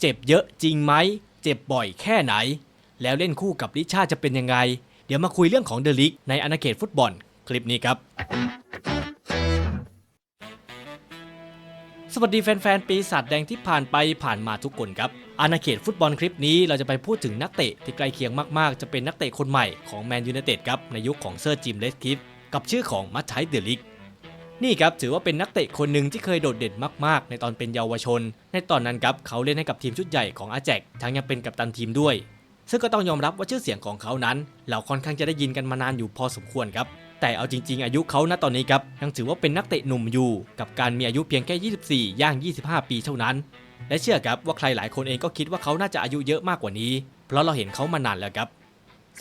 เจ็บเยอะจริงไหม เจ็บบ่อยแค่ไหน แล้วเล่นคู่กับลิชาจะเป็นยังไง เดี๋ยวมาคุยเรื่องของเดลิกในอาณาเขตฟุตบอลคลิปนี้ครับ สวัสดีแฟนๆ ปีศาจแดงที่ผ่านไปผ่านมาทุกคนครับอาณาเขตฟุตบอลคลิปนี้เราจะไปพูดถึงนักเตะที่ใกล้เคียงมากๆ จะเป็นนักเตะคนใหม่ของแมนยูไนเต็ดครับในยุคของเซอร์จิมเลสคิฟกับชื่อของมัตไทเดลิก นี่ครับถือว่าเป็นนักเตะคนหนึ่งที่เคยโดดเด่นมากๆ ในตอนเป็นเยาวชน ในตอนนั้นครับเขาเล่นให้กับทีมชุดใหญ่ของอาแจกทั้งยังเป็นกัปตันทีมด้วย ซึ่งก็ต้องยอมรับว่าชื่อเสียงของเขานั้น เราค่อนข้างจะได้ยินกันมานานอยู่พอสมควรครับ แต่เอาจริง ๆ อายุเขาณตอนนี้ครับยังถือว่าเป็นนักเตะหนุ่มอยู่ กับการมีอายุเพียงแค่ 24 ย่าง 25 ปีเท่านั้น และเชื่อครับว่าใครหลายคนเองก็คิดว่าเขาน่าจะอายุเยอะมากกว่านี้ เพราะเราเห็นเขามานานแล้วครับ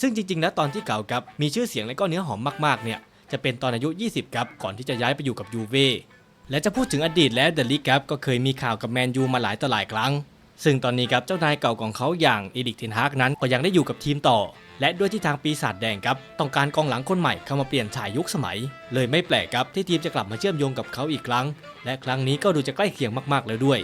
ซึ่งจริงๆ แล้วตอนที่เก่าครับมีชื่อเสียงและก็เนื้อหอมมากๆ เนี่ย จะเป็นตอนอายุ 20 ครับ ก่อนที่จะย้ายไปอยู่กับยูเว่และจะพูดถึงอดีตแล้วเดลิกครับก็เคยมีข่าวกับแมนยูมาหลายต่อหลายครั้ง ซึ่งตอนนี้ครับเจ้านายเก่าของเขาอย่างอีดิกเทนฮากนั้นก็ยังได้อยู่กับทีมต่อ และด้วยที่ทางปีศาจแดงครับต้องการกองหลังคนใหม่เข้ามาเปลี่ยนฉายยุคสมัย เลยไม่แปลกครับที่ทีมจะกลับมาเชื่อมโยงกับเขาอีกครั้ง และครั้งนี้ก็ดูจะใกล้เคียงมากๆแล้วด้วย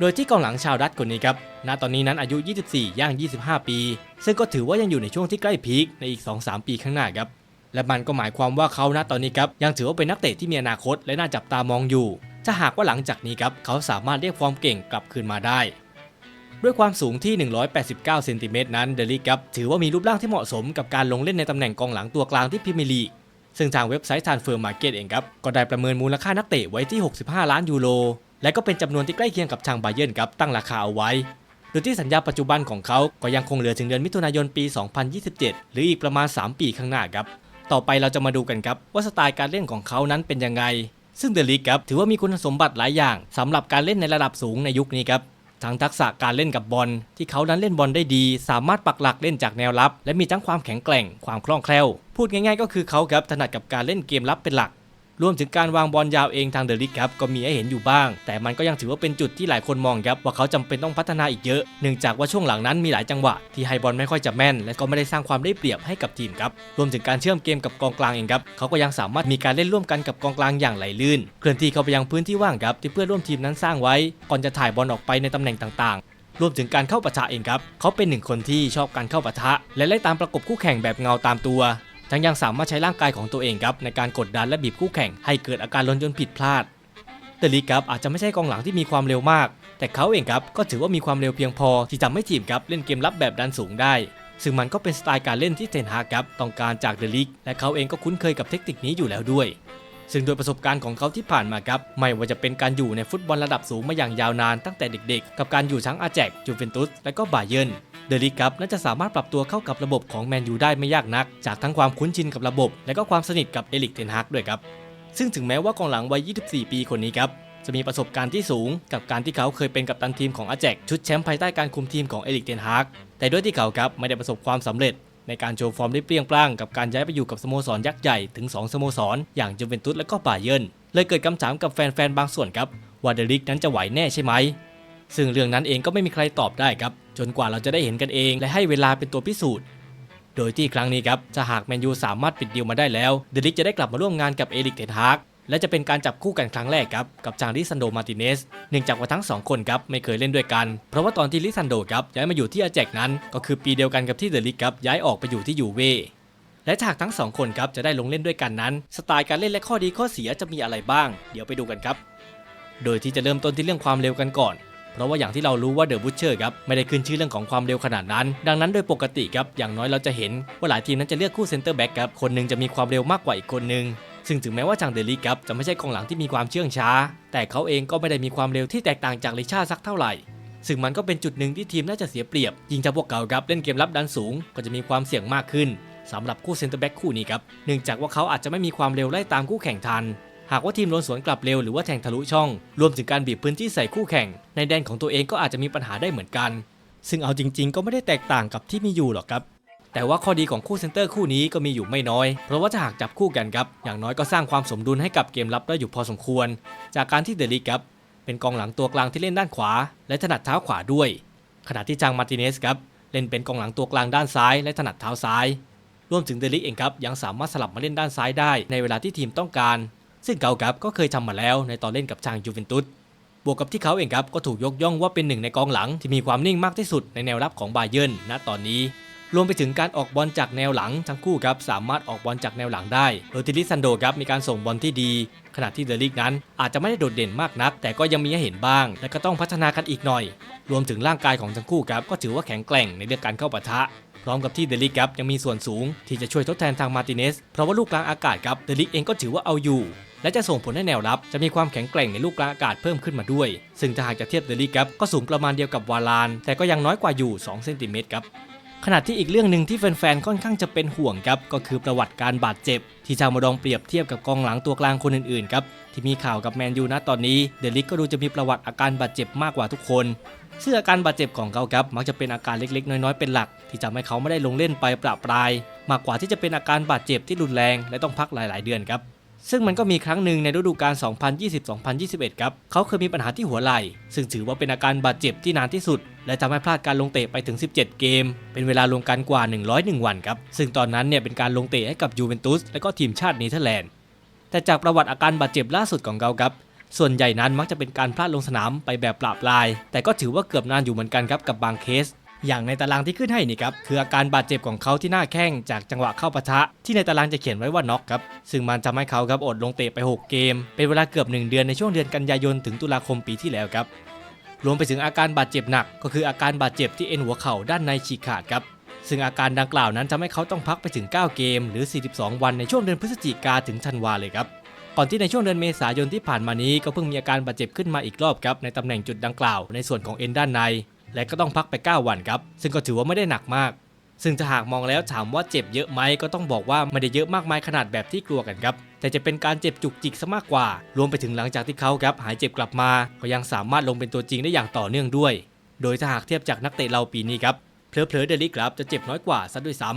โดยที่กองหลังชาวดัตช์คนนี้ครับ ณ ตอนนี้นั้นอายุ 24 ย่าง 25 ปี ซึ่งก็ถือว่ายังอยู่ในช่วงที่ใกล้พีคในอีก 2-3 ปีข้างหน้าครับ และมันก็หมายความว่าเขาณตอนนี้ครับยังถือว่าเป็นนักเตะที่มีอนาคตและน่าจับตามองอยู่ ถ้าหากว่าหลังจากนี้ครับเขาสามารถเรียกฟอร์มเก่งกลับคืนมาได้ ด้วยความสูงที่ 189 เซนติเมตรนั้นเดลิกครับถือว่ามีรูปร่างที่เหมาะสมกับการลงเล่นในตำแหน่งกองหลังตัวกลางที่พรีเมียร์ลีกซึ่งทางเว็บไซต์ Transfer Market เองครับก็ได้ประเมินมูลค่านักเตะไว้ที่ 65 ล้านยูโรและก็เป็นจำนวนที่ใกล้เคียงกับทางไบเยิร์นครับตั้งราคาเอาไว้โดยที่สัญญาปัจจุบันของเขาก็ยังคงเหลือถึงเดือนมิถุนายนปี 2027 หรืออีกประมาณ 3 ปีข้างหน้าครับ ต่อไปเราจะมาดูกันครับว่าสไตล์การเล่นของเขานั้นเป็นยังไง ซึ่งเดลิกครับถือว่ามีคุณสมบัติหลายอย่างสำหรับการเล่นในระดับสูงในยุคนี้ครับทั้งทักษะการเล่นกับบอลที่เขานั้นเล่นบอลได้ดี สามารถปักหลักเล่นจากแนวรับ และมีทั้งความแข็งแกร่งความคล่องแคล่ว พูดง่ายๆ ก็คือเขาครับถนัดกับการเล่นเกมรับเป็นหลัก รวมถึงการวางบอลยาวเองทางเดลิกครับก็มีให้เห็นอยู่บ้าง แต่มันก็ยังถือว่าเป็นจุดที่หลายคนมองครับว่าเขาจำเป็นต้องพัฒนาอีกเยอะเนื่องจากว่าช่วงหลังนั้นมีหลายจังหวะที่ให้บอลไม่ค่อยจะแม่น และก็ไม่ได้สร้างความได้เปรียบให้กับทีมครับรวมถึงการเชื่อมเกมกับกองกลางเองครับเขาก็ยังสามารถมีการเล่นร่วมกันกับกองกลางอย่างไหลลื่น เคลื่อนที่เข้าไปยังพื้นที่ว่างครับที่เพื่อนร่วมทีมนั้นสร้างไว้ ก่อนจะถ่ายบอลออกไปในตำแหน่งต่างๆรวมถึงการเข้าปะทะเองครับ เขาเป็นหนึ่งคนที่ชอบการเข้าปะทะ และไล่ตามประกบคู่แข่งแบบเงาตามตัว ทั้งยังสามารถใช้ร่างกายของตัวเองครับในการกดดันและบีบคู่แข่งให้เกิดอาการล้นจนผิดพลาดเดลิกครับอาจจะไม่ใช่กองหลังที่มีความเร็วมาก แต่เขาเองครับก็ถือว่ามีความเร็วเพียงพอ ที่ทำให้ทีมครับเล่นเกมรับแบบดันสูงได้ ซึ่งมันก็เป็นสไตล์การเล่นที่เทนฮากครับต้องการจากเดลิกและเขาเองก็คุ้นเคยกับเทคนิคนี้อยู่แล้วด้วย ซึ่งโดยประสบการณ์ของเขาที่ผ่านมาครับไม่ว่าจะเป็นการอยู่ในฟุตบอลระดับสูงมาอย่างยาวนานตั้งแต่เด็ก ๆ กับการอยู่ทั้งอาแจกจูเวนตุสและก็บาเยิร์น เดลิกับน่าจะสามารถปรับตัวเข้ากับระบบของแมนยูได้ไม่ยากนัก จากทั้งความคุ้นชินกับระบบ และก็ความสนิทกับเอลิกเทนฮากด้วยครับ ซึ่งถึงแม้ว่ากองหลังวัย 24 ปีคนนี้ครับจะมีประสบการณ์ที่สูงกับการที่เขาเคยเป็นกัปตันทีมของอาแจกชุดแชมป์ภายใต้การคุมทีมของเอลิกเทนฮากแต่ด้วยที่เขาครับไม่ได้ประสบความสำเร็จ ในการโชว์ฟอร์มได้เปรี้ยงปร้างกับการย้ายไปอยู่กับสโมสรยักษ์ใหญ่ถึง 2 สโมสร อย่างจูเวนตุสและก็บาเยิร์นเลยเกิดคำถามกับแฟนๆบางส่วนครับว่าเดลิกนั้นจะไหวแน่ใช่ไหมซึ่งเรื่องนั้นเองก็ไม่มีใครตอบได้ครับ จนกว่าเราจะได้เห็นกันเองและให้เวลาเป็นตัวพิสูจน์โดยที่ครั้งนี้ครับจะหากแมนยูสามารถปิดดีลมาได้แล้วเดลิกจะได้กลับมาร่วมงานกับเอริกเทนฮากและจะเป็นการจับคู่กันครั้งแรกครับกับจางลิซันโดมาติเนสเนื่องจากว่าทั้งสองคนครับไม่เคยเล่นด้วยกัน เพราะว่าตอนที่ลิซันโดครับย้ายมาอยู่ที่อาแจกนั้น ก็คือปีเดียวกันกับที่เดลิกครับย้ายออกไปอยู่ที่ยูเว่และหากทั้งสองคนครับจะได้ลงเล่นด้วยกันนั้น สไตล์การเล่นและข้อดีข้อเสียจะมีอะไรบ้าง เดี๋ยวไปดูกันครับ โดยที่จะเริ่มต้นที่เรื่องความเร็วกันก่อน เพราะว่าอย่างที่เรารู้ว่าเดอะบูชเชอร์ครับไม่ได้ขึ้นชื่อเรื่องของความเร็วขนาดนั้น ดังนั้นโดยปกติครับอย่างน้อยเราจะเห็นว่าหลายทีมนั้นจะเลือกคู่เซนเตอร์แบ็กครับคนหนึงจะมีความเร็วมากกว่าอีกคนหนึงซึ่งถึงแม้ว่าจางเดลิครับจะไม่ใช่กองหลังที่มีความเชื่องช้า แต่เขาเองก็ไม่ได้มีความเร็วที่แตกต่างจากลิชาสักเท่าไหร่ ซึ่งมันก็เป็นจุดหนึ่งที่ทีมน่าจะเสียเปรียบ ยิ่งถ้าพวกเขาครับเล่นเกมรับดันสูง ก็จะมีความเสี่ยงมากขึ้นสำหรับคู่เซนเตอร์แบ็กคู่นี้ครับ เนื่องจากว่าเขาอาจจะไม่มีความเร็วไล่ตามคู่แข่งทัน หากว่าทีมโดนสวนกลับเร็วหรือว่าแทงทะลุช่อง รวมถึงการบีบพื้นที่ใส่คู่แข่ง ในแดนของตัวเองก็อาจจะมีปัญหาได้เหมือนกัน ซึ่งเอาจริง ๆ ก็ไม่ได้แตกต่างกับที่มีอยู่หรอกครับ แต่ว่าข้อดีของคู่เซนเตอร์คู่นี้ก็มีอยู่ไม่น้อย เพราะว่าถ้าหากจับคู่กันครับ อย่างน้อยก็สร้างความสมดุลให้กับเกมรับได้อยู่พอสมควร จากการที่เดลิกครับเป็นกองหลังตัวกลางที่เล่นด้านขวา และถนัดเท้าขวาด้วย ขณะที่จางมาร์ติเนสครับเล่นเป็นกองหลังตัวกลางด้านซ้าย และถนัดเท้าซ้าย รวมถึงเดลิกเองครับยังสามารถสลับมาเล่นด้านซ้ายได้ในเวลาที่ทีมต้องการ ซึ่งเกากับก็เคยทำมาแล้วในตอนเล่นกับทางยูเวนตุสบวกกับที่เขาเองครับก็ถูกยกย่องว่าเป็นหนึ่งในกองหลังที่มีความนิ่งมากที่สุดในแนวรับของบาเยิร์นณตอนนี้ รวมไปถึงการออกบอลจากแนวหลัง ทั้งคู่ครับสามารถออกบอลจากแนวหลังได้โดยทิลิซันโดครับมีการส่งบอลที่ดี ขณะที่เดลิกนั้น อาจจะไม่ได้โดดเด่นมากนัก แต่ก็ยังมีให้เห็นบ้าง และก็ต้องพัฒนากันอีกหน่อย รวมถึงร่างกายของทั้งคู่ครับก็ถือว่าแข็งแกร่งในเรื่องการเข้าปะทะพร้อมกับที่เดลิกครับยังมีส่วนสูง ที่จะช่วยทดแทนทางมาร์ติเนสเพราะว่าลูกกลางอากาศครับเดลิกเองก็ถือว่าเอาอยู่ และจะส่งผลให้แนวรับ จะมีความแข็งแกร่งในลูกกลางอากาศเพิ่มขึ้นมาด้วย ซึ่งถ้าหากจะเทียบเดลิกครับก็สูงประมาณเดียวกับวาลาน แต่ก็ยังน้อยกว่าอยู่2เซนติเมตรครับขณะที่อีกเรื่องหนึ่งที่แฟนๆ ค่อนข้างจะเป็นห่วงครับ ก็คือประวัติการบาดเจ็บ ที่ชาวมาดองเปรียบเทียบกับกองหลังตัวกลางคนอื่นๆ ครับ ที่มีข่าวกับแมนยูนะตอนนี้ เดลิกก็ดูจะมีประวัติอาการบาดเจ็บมากกว่าทุกคนซึ่งอาการบาดเจ็บของเขาครับ มักจะเป็นอาการเล็กๆ น้อยๆ เป็นหลัก ที่ทำให้เขาไม่ได้ลงเล่นไปประปราย มากกว่าที่จะเป็นอาการบาดเจ็บที่รุนแรง และต้องพักหลาย ๆ เดือนครับ ซึ่งมันก็มีครั้งหนึ่งในฤดูกาล 2020-2021 ครับ เขาเคยมีปัญหาที่หัวไหล่ ซึ่งถือว่าเป็นอาการบาดเจ็บที่นานที่สุด และทำให้พลาดการลงเตะไปถึง 17 เกม เป็นเวลารวมกันกว่า 101 วันครับ ซึ่งตอนนั้นเนี่ยเป็นการลงเตะให้กับยูเวนตุสและก็ทีมชาติเนเธอร์แลนด์ แต่จากประวัติอาการบาดเจ็บล่าสุดของเขาครับ ส่วนใหญ่นั้นมักจะเป็นการพลาดลงสนามไปแบบปราบลาย แต่ก็ถือว่าเกือบนานอยู่เหมือนกันครับกับบางเคส อย่างในตารางที่ขึ้นให้นี่ครับคืออาการบาดเจ็บของเขาที่หน้าแข้งจากจังหวะเข้าปะทะ ที่ในตารางจะเขียนไว้ว่าน็อกครับซึ่งมันทำให้เขาครับอดลงเตะไป 6 เกม เป็นเวลาเกือบ 1 เดือนในช่วงเดือนกันยายนถึงตุลาคมปีที่แล้วครับรวมไปถึงอาการบาดเจ็บหนัก ก็คืออาการบาดเจ็บที่เอ็นหัวเข่าด้านในฉีกขาดครับซึ่งอาการดังกล่าวนั้นทำให้เขาต้องพักไปถึง 9 เกม หรือ 42 วันในช่วงเดือนพฤศจิกาถึงธันวาเลยครับก่อนที่ในช่วงเดือนเมษายนที่ผ่านมานี้ก็เพิ่งมีอาการบาดเจ็บขึ้นมาอีกรอบครับในตำแหน่งจุดดังกล่าวในส่วนของเอ็นด้านใน และก็ต้องพักไป 9 วันครับ ซึ่งก็ถือว่าไม่ได้หนักมาก ซึ่งถ้าหากมองแล้วถามว่าเจ็บเยอะไหมก็ต้องบอกว่าไม่ได้เยอะมากมายขนาดแบบที่กลัวกันครับแต่จะเป็นการเจ็บจุกจิกซะมากกว่า รวมไปถึงหลังจากที่เขาครับหายเจ็บกลับมา ก็ยังสามารถลงเป็นตัวจริงได้อย่างต่อเนื่องด้วย โดยถ้าหากเทียบจากนักเตะเราปีนี้ครับเพลอๆเดลิกครับจะเจ็บน้อยกว่าซะด้วยซ้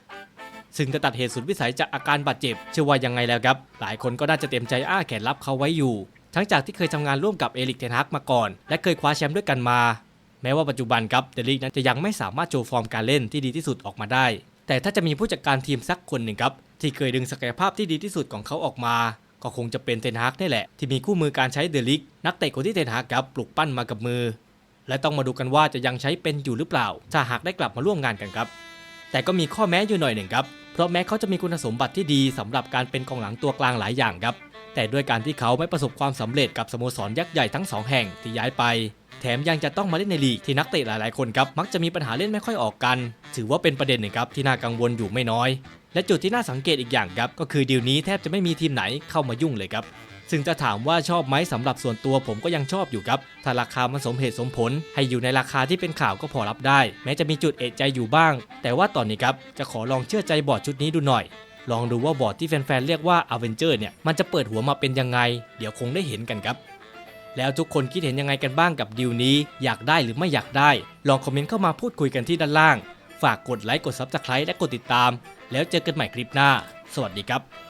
ำซึ่งจะตัดเหตุสุดวิสัยจากอาการบาดเจ็บเชื่อว่ายังไงแล้วครับ หลายคนก็น่าจะเต็มใจอ้าแขนรับเขาไว้อยู่ ทั้งจากที่เคยทำงานร่วมกับเอริกเทนฮักมาก่อน และเคยคว้าแชมป์ด้วยกันมา แม้ว่าปัจจุบันครับเดลิกนั้นจะยังไม่สามารถโชว์ฟอร์มการเล่นที่ดีที่สุดออกมาได้ แต่ถ้าจะมีผู้จัดการทีมสักคนหนึ่งครับที่เคยดึงศักยภาพที่ดีที่สุดของเขาออกมา ก็คงจะเป็นเทนฮักนี่แหละ ที่มีคู่มือการใช้เดลิกนักเตะคนที่เทนฮักครับปลุกปั้นมากับมือ และต้องมาดูกันว่าจะยังใช้เป็นอยู่หรือเปล่า ถ้าหากได้กลับมาร่วมงานกันครับ แต่ก็มีข้อแม้อยู่หน่อยหนึ่งครับเพราะแม้เขาจะมีคุณสมบัติที่ดีสำหรับการเป็นกองหลังตัวกลางหลายอย่างครับ แต่ด้วยการที่เขาไม่ประสบความสำเร็จกับสโมสรยักษ์ใหญ่ทั้งสองแห่งที่ย้ายไป แถมยังจะต้องมาเล่นในลีกที่นักเตะหลายๆคนครับมักจะมีปัญหาเล่นไม่ค่อยออกกัน ถือว่าเป็นประเด็นหนึ่งครับที่น่ากังวลอยู่ไม่น้อย และจุดที่น่าสังเกตอีกอย่างครับก็คือดีลนี้แทบจะไม่มีทีมไหนเข้ามายุ่งเลยครับซึ่งจะถามว่าชอบไหมสำหรับส่วนตัวผมก็ยังชอบอยู่ครับ ถ้าราคามันสมเหตุสมผล ให้อยู่ในราคาที่เป็นข่าวก็พอรับได้ แม้จะมีจุดเอะใจอยู่บ้าง แต่ว่าตอนนี้ครับ จะขอลองเชื่อใจบอร์ดชุดนี้ดูหน่อย ลองดูว่าบอร์ดที่แฟนๆเรียกว่า a v e n g e r เนี่ยมันจะเปิดหัวมาเป็นยังไง เดี๋ยวคงได้เห็นกันครับ แล้วทุกคนคิดเห็นยังไงกันบ้างกับดีลนี้ อยากได้หรือไม่อยากได้ ลองคอมเมนต์เข้ามาพูดคุยกันที่ด้านล่าง ฝากกดไลค์กด Subscribe และกดติดตาม แล้วเจอกันใหม่คลิปหน้า สวัสดีครับ